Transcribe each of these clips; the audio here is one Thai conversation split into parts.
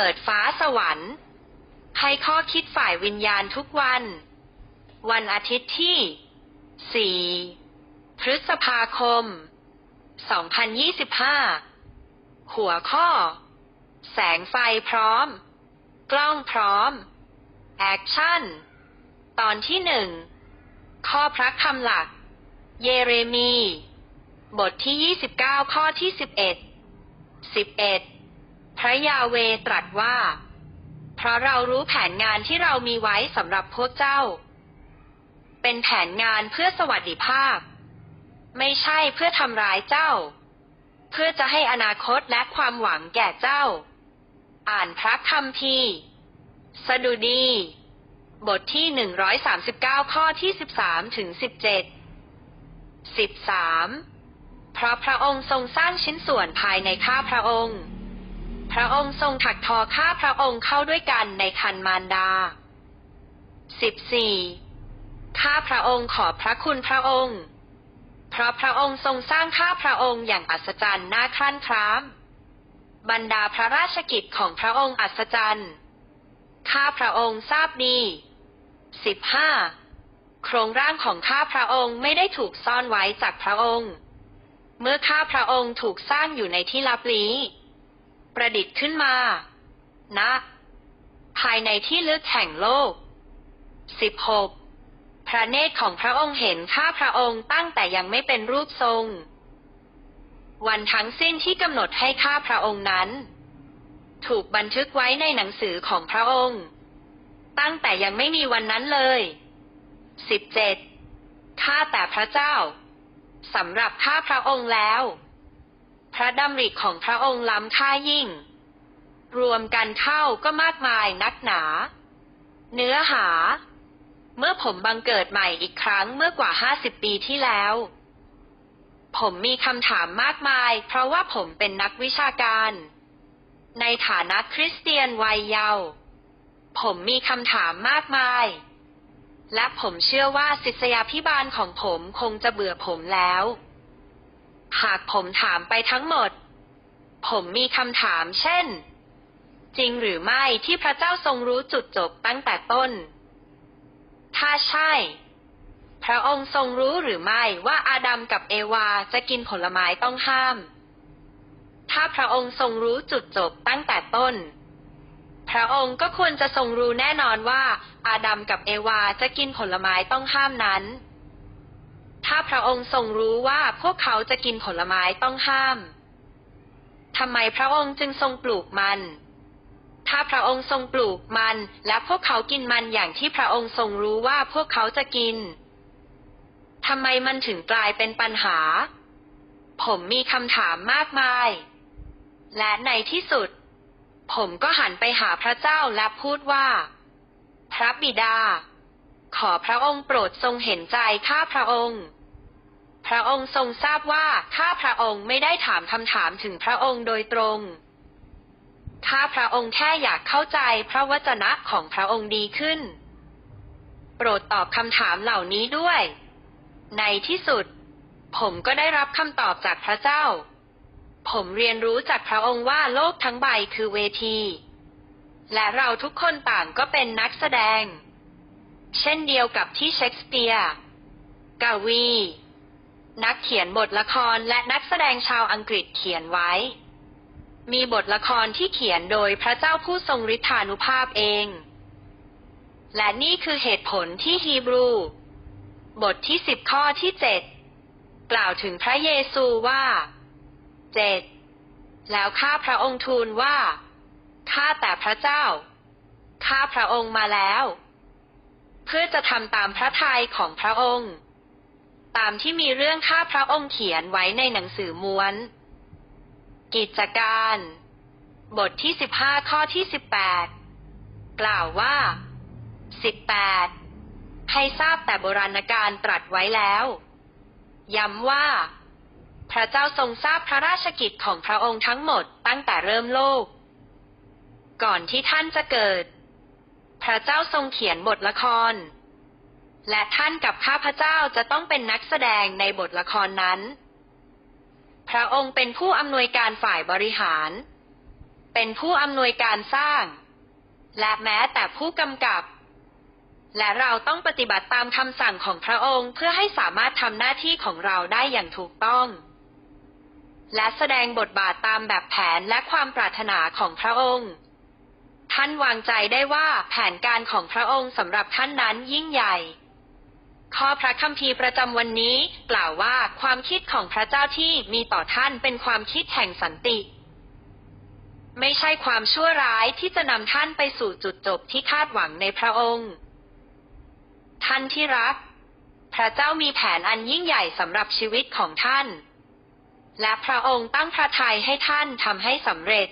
เปิดฟ้าสวรรค์ให้ข้อคิดฝ่ายวิญญาณทุกวัน วันอาทิตย์ที่ 4 พฤษภาคม 2025 หัวข้อ แสงไฟพร้อม กล้องพร้อม แอคชั่น ตอนที่หนึ่ง ข้อพระคำหลัก เยเรมี บทที่ 29 ข้อที่ 11 11 พระยาเวตรัสว่า เพราะเรารู้แผนงานที่เรามีไว้สำหรับพวกเจ้า เป็นแผนงานเพื่อสวัสดิภาพ ไม่ใช่เพื่อทำร้ายเจ้า เพื่อจะให้อนาคตและความหวังแก่เจ้า อ่านพระคัมภีร์สดุดี บทที่ 139 ข้อที่ 13 ถึง 17 13 เพราะพระองค์ทรงสร้างชิ้นส่วนภายในข้าพระองค์ พระองค์ทรงถักทอข้าพระองค์เข้าด้วยกันในคันมารดา 14. ข้าพระองค์ขอบพระคุณพระองค์ เพราะพระองค์ทรงสร้างข้าพระองค์อย่างอัศจรรย์น่าคลั่นคล้าม บรรดาพระราชกิจของพระองค์อัศจรรย์ ข้าพระองค์ทราบดี 15. โครงร่างของข้าพระองค์ไม่ได้ถูกซ่อนไว้จากพระองค์ เมื่อข้าพระองค์ถูกสร้างอยู่ในที่ลับลี้ ประดิษฐ์ขึ้นมาณภายในที่ลึกแห่งโลก 16. พระเนตรของพระองค์เห็นข้าพระองค์ตั้งแต่ยังไม่เป็นรูปทรง วันทั้งสิ้นที่กำหนดให้ข้าพระองค์นั้น ถูกบันทึกไว้ในหนังสือของพระองค์ ตั้งแต่ยังไม่มีวันนั้นเลย 17. ข้าแต่พระเจ้าสำหรับข้าพระองค์แล้ว พระดำริของพระองค์ล้ำค่ายิ่ง รวมกันเข้าก็มากมายนักหนา เนื้อหา เมื่อผมบังเกิดใหม่อีกครั้งเมื่อกว่าห้าสิบปีที่แล้ว ผมมีคำถามมากมาย เพราะว่าผมเป็นนักวิชาการ ในฐานะคริสเตียนวัยเยาว์ผมมีคำถามมากมาย และผมเชื่อว่าศิษยาพิบาลของผมคงจะเบื่อผมแล้ว หากผมถามไปทั้งหมด ผมมีคำถามเช่น จริงหรือไม่ที่พระเจ้าทรงรู้จุดจบตั้งแต่ต้น ถ้าใช่ พระองค์ทรงรู้หรือไม่ว่าอาดัมกับเอวาจะกินผลไม้ต้องห้าม ถ้าพระองค์ทรงรู้จุดจบตั้งแต่ต้น พระองค์ก็ควรจะทรงรู้แน่นอนว่าอาดัมกับเอวาจะกินผลไม้ต้องห้ามนั้น ถ้าพระองค์ทรงรู้ว่าพวกเขาจะกินผลไม้ต้องห้าม ทำไมพระองค์จึงทรงปลูกมัน ถ้าพระองค์ทรงปลูกมัน และพวกเขากินมันอย่างที่พระองค์ทรงรู้ว่าพวกเขาจะกิน ทำไมมันถึงกลายเป็นปัญหา ผมมีคำถามมากมาย และในที่สุด ผมก็หันไปหาพระเจ้าและพูดว่า พระบิดาขอพระองค์โปรดทรงเห็นใจข้าพระองค์ พระองค์ทรงทราบว่าข้าพระองค์ไม่ได้ถามคำถามถึงพระองค์โดยตรงข้าพระองค์แค่อยากเข้าใจพระวจนะของพระองค์ดีขึ้น โปรดตอบคำถามเหล่านี้ด้วย ในที่สุด ผมก็ได้รับคำตอบจากพระเจ้า ผมเรียนรู้จากพระองค์ว่าโลกทั้งใบคือเวที และเราทุกคนต่างก็เป็นนักแสดง เช่นเดียวกับที่เชคสเปียร์ กาวี นักเขียนบทละครและนักแสดงชาวอังกฤษเขียนไว้ มีบทละครที่เขียนโดยพระเจ้าผู้ทรงฤทธานุภาพเอง และนี่คือเหตุผลที่ฮีบรู บทที่สิบข้อที่เจ็ดกล่าวถึงพระเยซูว่าเจ็ดแล้วข้าพระองค์ทูลว่า ข้าแต่พระเจ้า ข้าพระองค์มาแล้ว เพื่อจะทำตามพระทัยของพระองค์ ตามที่มีเรื่องข้าพระองค์เขียนไว้ในหนังสือม้วน กิจการ บทที่สิบห้าข้อที่สิบแปดกล่าวว่าสิบแปดให้ทราบแต่โบราณการตรัสไว้แล้ว ย้ำว่า พระเจ้าทรงทราบพระราชกิจของพระองค์ทั้งหมดตั้งแต่เริ่มโลก ก่อนที่ท่านจะเกิด พระเจ้าทรงเขียนบทละคร และท่านกับข้าพเจ้าจะต้องเป็นนักแสดงในบทละครนั้น พระองค์เป็นผู้อำนวยการฝ่ายบริหาร เป็นผู้อำนวยการสร้าง และแม้แต่ผู้กำกับ และเราต้องปฏิบัติตามคำสั่งของพระองค์เพื่อให้สามารถทำหน้าที่ของเราได้อย่างถูกต้อง และแสดงบทบาทตามแบบแผนและความปรารถนาของพระองค์ท่านวางใจได้ว่าแผนการของพระองค์สำหรับท่านนั้นยิ่งใหญ่ ข้อพระคัมภีร์ประจำวันนี้กล่าวว่าความคิดของพระเจ้าที่มีต่อท่านเป็นความคิดแห่งสันติ ไม่ใช่ความชั่วร้ายที่จะนำท่านไปสู่จุดจบที่คาดหวังในพระองค์ ท่านที่รัก พระเจ้ามีแผนอันยิ่งใหญ่สำหรับชีวิตของท่าน และพระองค์ตั้งพระทัยให้ท่านทำให้สำเร็จ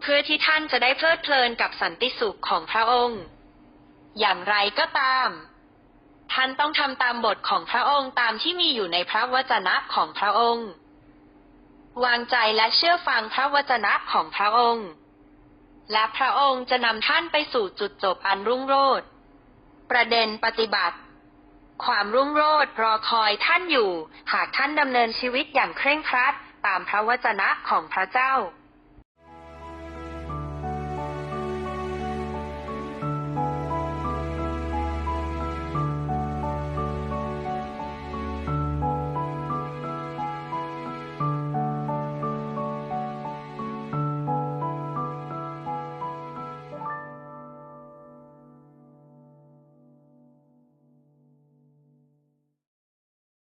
เพื่อที่ท่านจะได้เพลิดเพลินกับสันติสุขของพระองค์ อย่างไรก็ตาม ท่านต้องทำตามบทของพระองค์ตามที่มีอยู่ในพระวจนะของพระองค์ วางใจและเชื่อฟังพระวจนะของพระองค์ และพระองค์จะนำท่านไปสู่จุดจบอันรุ่งโรจน์ประเด็นปฏิบัติ ความรุ่งโรจน์รอคอยท่านอยู่ หากท่านดำเนินชีวิตอย่างเคร่งครัดตามพระวจนะของพระเจ้า